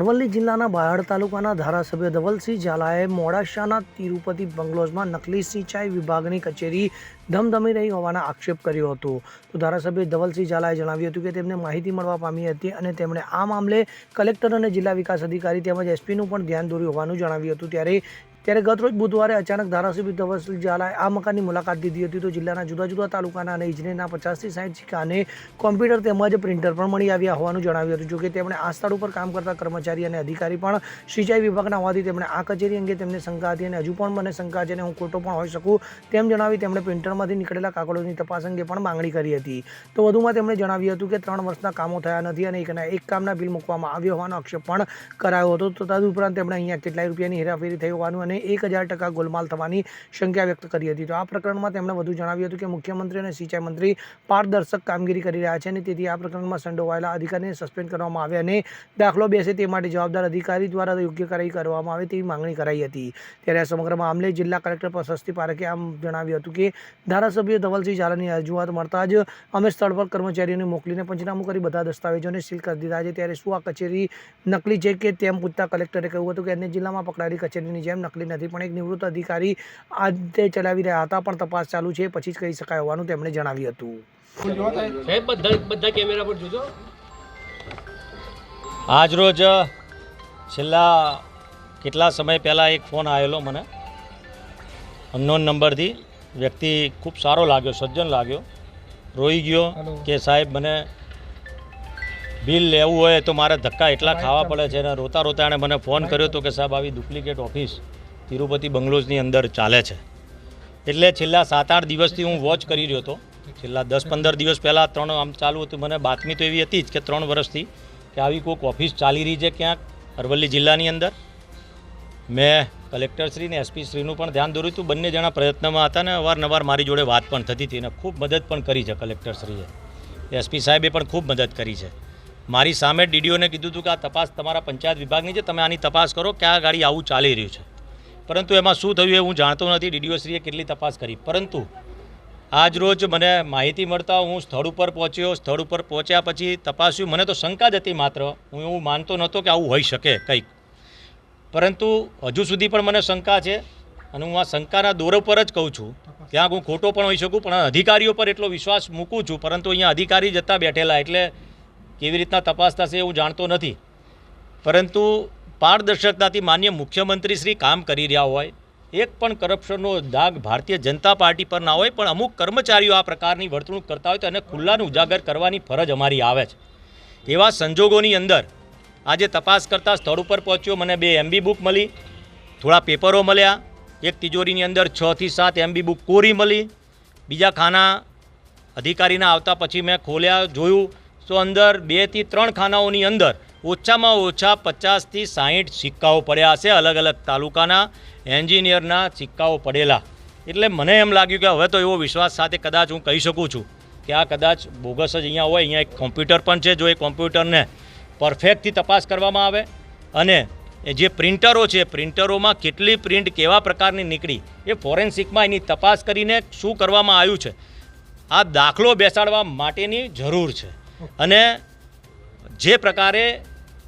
અરવલ્લી જિલ્લાના બાયડ તાલુકાના ધારાસભ્ય ધવલસિંહ ઝાલાએ મોડાસાના તિરુપતિ બંગલોઝમાં નકલી સિંચાઈ વિભાગની કચેરી ધમધમી રહી હોવાના આક્ષેપ કર્યો હતો. તો ધારાસભ્ય ધવલસિંહ ઝાલાએ જણાવ્યું હતું કે તેમને માહિતી મળવા પામી હતી અને તેમણે આ મામલે કલેક્ટર અને જિલ્લા વિકાસ અધિકારી તેમજ એસપીનું પણ ધ્યાન દોર્યું હોવાનું જણાવ્યું હતું. ત્યારે ત્યારે ગતરોજ બુધવારે અચાનક ધારાસભ્ય ધવલસિંહ ઝાલાએ આ મકાનની મુલાકાત લીધી હતી. તો જિલ્લાના જુદા જુદા તાલુકાના અને ઇજનેરના પચાસથી સાઠ સિક્કાને કોમ્પ્યુટર તેમજ પ્રિન્ટર પણ મળી આવ્યા હોવાનું જણાવ્યું હતું. જોકે તેમણે આ સ્થળ ઉપર કામ કરતા કર્મચારી અને અધિકારી પણ સિંચાઈ વિભાગના હોવાથી તેમણે આ કચેરી અંગે તેમને શંકા હતી અને હજુ પણ મને શંકા છે અને હું ખોટો પણ હોઈ શકું તેમ જણાવી તેમણે પ્રિન્ટરમાંથી નીકળેલા કાગળોની તપાસ અંગે પણ માંગણી કરી હતી. તો વધુમાં તેમણે જણાવ્યું હતું કે ત્રણ વર્ષના કામો થયા નથી અને એકના એક કામના બિલ મૂકવામાં આવ્યો હોવાનો આક્ષેપ પણ કરાયો હતો. તો તદુપરાંત તેમણે અહીંયા કેટલાય રૂપિયાની હેરાફેરી થઈ હોવાનું અને એક હજાર ટકા ગોલમાલ થવાની શંકા વ્યક્ત કરી હતી. તો આ પ્રકરણમાં તેમણે વધુ જણાવ્યું હતું કે મુખ્યમંત્રી અને સિંચાઈ મંત્રી પારદર્શક કામગીરી કરી રહ્યા છે અને તેથી આ પ્રકરણમાં સંડોવાયેલા અધિકારીને સસ્પેન્ડ કરવામાં આવે અને દાખલો બેસે તે માટે જવાબદાર અધિકારી દ્વારા યોગ્ય કાર્યવાહી કરવામાં આવે તેવી માંગણી કરાઈ હતી. ત્યારે આ સમગ્ર મામલે જિલ્લા કલેક્ટર પ્રશસ્તિ પારેખે આમ જણાવ્યું હતું કે ધારાસભ્ય ધવલસિંહ ઝાલાની રજૂઆત મળતા જ અમે સ્થળ પર કર્મચારીઓને મોકલીને પંચનામું કરી બધા દસ્તાવેજોને સીલ કરી દીધા છે. ત્યારે શું આ કચેરી નકલી છે કે તેમ પૂછતા કલેક્ટરે કહ્યું હતું કે અન્ય જિલ્લામાં પકડાયેલી કચેરીની જેમ નકલી નથી. પણ એક નિવૃત્ત અધિકારી આજે ચલાવી રહ્યા હતા પણ તપાસ ચાલુ છે. પછી જ કહી શકાય હોવાનું તેમણે જણાવ્યું હતું. સાહેબ બધા બધા કેમેરા પર જોજો. આજરોજ છેલ્લા કેટલા સમય પહેલાં એક ફોન આવેલો મને. અનનોન નંબરથી. વ્યક્તિ ખૂબ સારો લાગ્યો સજ્જન લાગ્યો. રોઈ ગયો કે સાહેબ મને બિલ લેવું હોય તો મારે ધક્કા એટલા ખાવા પડે છે અને રોતા રોતા એણે મને ફોન કર્યો હતો કે સાહેબ આવી ડુપ્લિકેટ ઓફિસ તિરુપતિ બંગલોઝની અંદર ચાલે છે. એટલે છેલ્લા સાત આઠ દિવસથી હું વોચ કરી રહ્યો હતો. છેલ્લા દસ પંદર દિવસ પહેલાં ત્રણ આમ ચાલુ હતું. મને બાતમી તો એવી હતી જ કે ત્રણ વર્ષથી કે આવી કોઈક ઓફિસ ચાલી રહી છે ક્યાંક અરવલ્લી જિલ્લાની અંદર. મેં કલેક્ટરશ્રી ને એસપી શ્રીનું પણ ધ્યાન દોર્યું હતું. બંને જણા પ્રયત્નમાં હતા ને અવારનવાર મારી જોડે વાત પણ થતી હતી અને ખૂબ મદદ પણ કરી છે કલેક્ટરશ્રીએ. એસપી સાહેબે પણ ખૂબ મદદ કરી છે. મારી સામે ડીડીઓને કીધું હતું કે આ તપાસ તમારા પંચાયત વિભાગની છે. તમે આની તપાસ કરો કે આ ગાડી આવું ચાલી રહ્યું છે. પરંતુ એમાં શું થયું એ હું જાણતો નથી. ડીડીઓશ્રીએ કેટલી તપાસ કરી. પરંતુ આજ રોજ મને માહિતી મળતા હું સ્થળ ઉપર પહોંચ્યો. સ્થળ ઉપર પહોંચ્યા પછી તપાસ્યું. મને તો શંકા જ હતી માત્ર. હું એવું માનતો નહોતો કે આવું હોઈ શકે કંઈક. પરંતુ હજુ સુધી પણ મને શંકા છે અને હું આ શંકાના દોર પર જ કહું છું. ત્યાં હું ખોટો પણ હોઈ શકું, પણ અધિકારીઓ પર એટલો વિશ્વાસ મૂકું છું. પરંતુ અહીંયા અધિકારી જતા બેઠેલા એટલે કેવી રીતના તપાસ થશે એવું જાણતો નથી. પરંતુ પારદર્શકતાથી માન્ય મુખ્યમંત્રી શ્રી કામ કરી રહ્યા હોય. એક પણ કરપ્શનનો દાગ ભારતીય જનતા પાર્ટી પર ના હોય, પણ અમુક કર્મચારીઓ આ પ્રકારની વર્તણૂક કરતા હોય તો એને ખુલ્લાનું ઉજાગર કરવાની ફરજ અમારી આવે છે. એવા સંજોગોની અંદર આજે તપાસ કરતા સ્થળ ઉપર પહોંચ્યો, મને બે એમબી બુક મળી, થોડા પેપરો મળ્યા. એક તિજોરીની અંદર છ થી સાત એમબી બુક કોરી મળી. બીજા ખાના અધિકારીના આવતા પછી મેં ખોલ્યા, જોયું. તો અંદર બેથી ત્રણ ખાનાઓની અંદર ઓછામાં ઓછા પચાસથી સાહીઠ સિક્કાઓ પડ્યા હશે અલગ અલગ તાલુકાના એન્જિનિયરના સિક્કાઓ પડેલા. એટલે મને એમ લાગ્યું કે હવે તો એવો વિશ્વાસ સાથે કદાચ હું કહી શકું છું કે આ કદાચ બોગસ જ અહીંયા હોય અહીંયા એક કોમ્પ્યુટર પણ છે જો એ કોમ્પ્યુટરને પરફેક્ટથી તપાસ કરવામાં આવે. અને એ જે પ્રિન્ટરો છે પ્રિન્ટરોમાં કેટલી પ્રિન્ટ કેવા પ્રકારની નીકળી એ ફોરેન્સિકમાં એની તપાસ કરીને શું કરવામાં આવ્યું છે આ દાખલો બેસાડવા માટેની જરૂર છે. અને જે પ્રકારે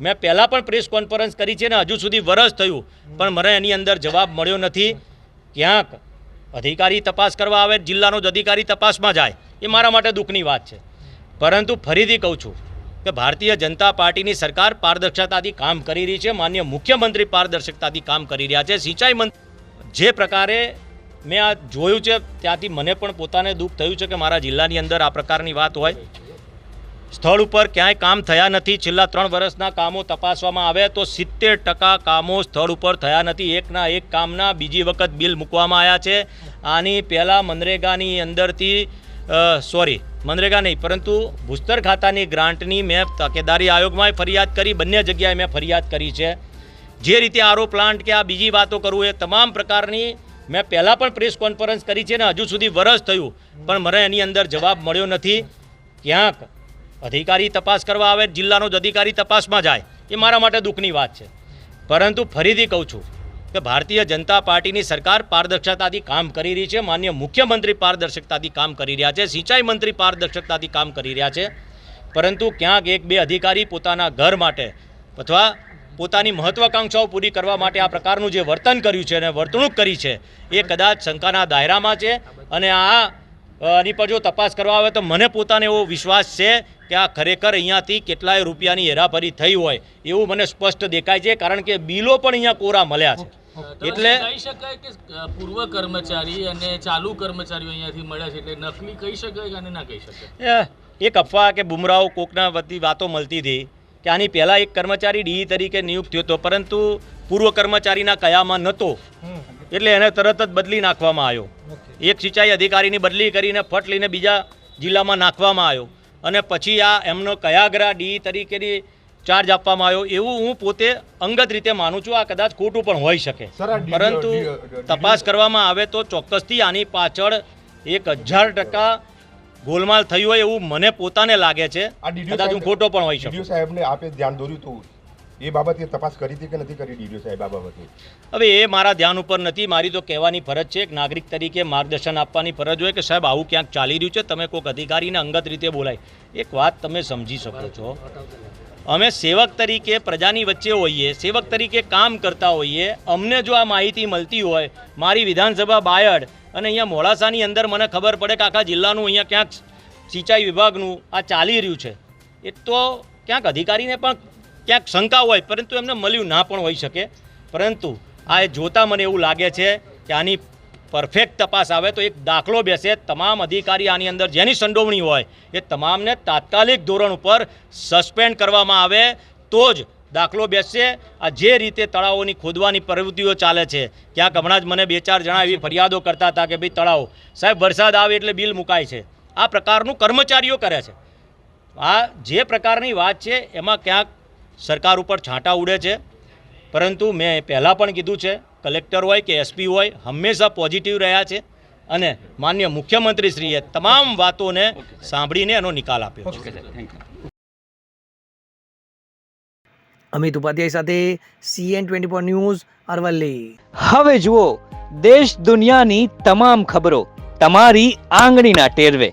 મેં પહેલાં પણ પ્રેસ કોન્ફરન્સ કરી છે ને હજુ સુધી વરસ થયું, પણ મને એની અંદર જવાબ મળ્યો નથી. ક્યાંક અધિકારી તપાસ કરવા આવે, જિલ્લાનો જ અધિકારી તપાસમાં જાય, એ મારા માટે દુઃખની વાત છે. પરંતુ ફરીથી કહું છું કે ભારતીય જનતા પાર્ટીની સરકાર પારદર્શકતાથી કામ કરી રહી છે, માન્ય મુખ્યમંત્રી પારદર્શકતાથી કામ કરી રહ્યા છે. સિંચાઈ મંત્રી જે પ્રકારે મેં આ જોયું છે, ત્યાંથી મને પણ પોતાને દુઃખ થયું છે કે મારા જિલ્લાની અંદર આ પ્રકારની વાત હોય. સ્થળ ઉપર ક્યાંય કામ થયા નથી. છેલ્લા ત્રણ વર્ષના કામો તપાસવામાં આવે તો સિત્તેર ટકા કામો સ્થળ ઉપર થયા નથી. એકના એક કામના બીજી વખત બિલ મૂકવામાં આવ્યા છે. આની પહેલાં મનરેગાની અંદરથી સોરી, મનરેગા નહીં, પરંતુ ભૂસ્તર ખાતાની ગ્રાન્ટની મેં તકેદારી આયોગમાં ફરિયાદ કરી, બંને જગ્યાએ મેં ફરિયાદ કરી છે. જે રીતે આરો પ્લાન્ટ કે આ બીજી વાતો કરું એ તમામ પ્રકારની મેં પહેલાં પણ પ્રેસ કોન્ફરન્સ કરી છે ને હજુ સુધી વરસ થયું, પણ મને એની અંદર જવાબ મળ્યો નથી. ક્યાંક અધિકારી તપાસ કરવા આવે, જિલ્લાનો જ અધિકારી તપાસમાં જાય, એ મારા માટે દુઃખની વાત છે. પરંતુ ફરીથી કહું છું કે ભારતીય જનતા પાર્ટીની સરકાર પારદર્શકતાથી કામ કરી રહી છે, માન્ય મુખ્યમંત્રી પારદર્શકતાથી કામ કરી રહ્યા છે, સિંચાઈ મંત્રી પારદર્શકતાથી કામ કરી રહ્યા છે. પરંતુ ક્યાંક એક બે અધિકારી પોતાના ઘર માટે અથવા પોતાની મહત્વાકાંક્ષાઓ પૂરી કરવા માટે આ પ્રકારનું જે વર્તન કર્યું છે અને વર્તણૂક કરી છે, એ કદાચ શંકાના દાયરામાં છે. અને આની પર જો તપાસ કરવા આવે તો મને પોતાને એવો વિશ્વાસ છે કે આ ખરેખર અહીંયાથી કેટલાય રૂપિયાની હેરાફરી થઈ હોય એવું મને સ્પષ્ટ દેખાય છે કારણ કે બિલો પણ અહીંયા કોરા મળ્યા છે. એટલે કહી શકાય કે પૂર્વ કર્મચારી અને ચાલુ કર્મચારીઓ અહીંયાથી મળ્યા છે એટલે નકલી કહી શકાય કે ના કહી શકાય? એક અફવા કે બુમરાઓ કોકના વતી વાતો મળતી હતી કે આની પહેલાં એક કર્મચારી ડી તરીકે નિયુક્ત થયો હતો પરંતુ પૂર્વ કર્મચારીના કયામાં નહોતો એટલે એને તરત જ બદલી નાખવામાં આવ્યો. એક સિંચાઈ અધિકારીની બદલી કરીને ફટ લઈને બીજા જિલ્લામાં નાખવામાં આવ્યો. અને પછી આ એમનો કયાગ્રા ડી તરીકેની ચાર્જ આપવામાં આવ્યો. એવું હું પોતે અંગત રીતે માનું છું આ કદાચ ખોટું પણ હોઈ શકે. પરંતુ તપાસ કરવામાં આવે તો ચોક્કસથી આની પાછળ એક હજાર ટકા ગોલમાલ થયું હોય એવું મને પોતાને લાગે છે. કદાચ હું ખોટો પણ હોઈ શકું. સાહેબને આપે ધ્યાન દોર્યું હતું એ બાબતે તપાસ કરી હતી કે નથી કરી ડીડીઓ સાહેબ આ બાબતે? હવે એ મારા ધ્યાન ઉપર નથી, મારી તો કહેવાની ફરજ છે, એક નાગરિક તરીકે માર્ગદર્શન આપવાની ફરજ હોય કે સાહેબ આવું ક્યાંક ચાલી રહ્યું છે, તમે કોઈક અધિકારીને અંગત રીતે બોલાય. એક વાત તમે સમજી શકો છો. અમે સેવક તરીકે પ્રજાની વચ્ચે હોઈએ, સેવક તરીકે કામ કરતા હોઈએ, અમને જો આ માહિતી મળતી હોય, મારી વિધાનસભા બાયડ અને અહીંયા મોડાસાની અંદર મને ખબર પડે કે આખા જિલ્લાનું અહીંયા ક્યાંક સિંચાઈ વિભાગનું આ ચાલી રહ્યું છે. એ તો ક્યાંક અધિકારીને પણ ક્યાંક શંકા હોય, પરંતુ એમને મળ્યું ના પણ હોઈ શકે. પરંતુ આ એ જોતાં મને એવું લાગે છે કે આની પરફેક્ટ તપાસ આવે તો એક દાખલો બેસે. તમામ અધિકારી આની અંદર જેની સંડોવણી હોય, એ તમામને તાત્કાલિક ધોરણ ઉપર સસ્પેન્ડ કરવામાં આવે તો જ દાખલો બેસશે. આ જે રીતે તળાવોની ખોદવાની પ્રવૃત્તિઓ ચાલે છે, ક્યાંક હમણાં જ મને બે ચાર જણા એવી ફરિયાદો કરતા હતા કે ભાઈ તળાવ, સાહેબ વરસાદ આવે એટલે બિલ મુકાય છે. આ પ્રકારનું કર્મચારીઓ કરે છે. આ જે પ્રકારની વાત છે, એમાં ક્યાંક સરકાર ઉપર છાંટા ઉડે છે. પરંતુ મેં પહેલાં પણ કીધું છે કલેક્ટર હોય કે એસપી હોય હંમેશા પોઝિટિવ રહ્યા છે અને માન્ય મુખ્યમંત્રીશ્રીએ તમામ વાતોને સાંભળીને એનો નિકાલ આપ્યો છે. અમિત ઉપાધ્યાય સાથે CN twenty four news Aravalli. હવે જુઓ દેશ દુનિયાની તમામ ખબરો તમારી આંગળીના ટેરવે.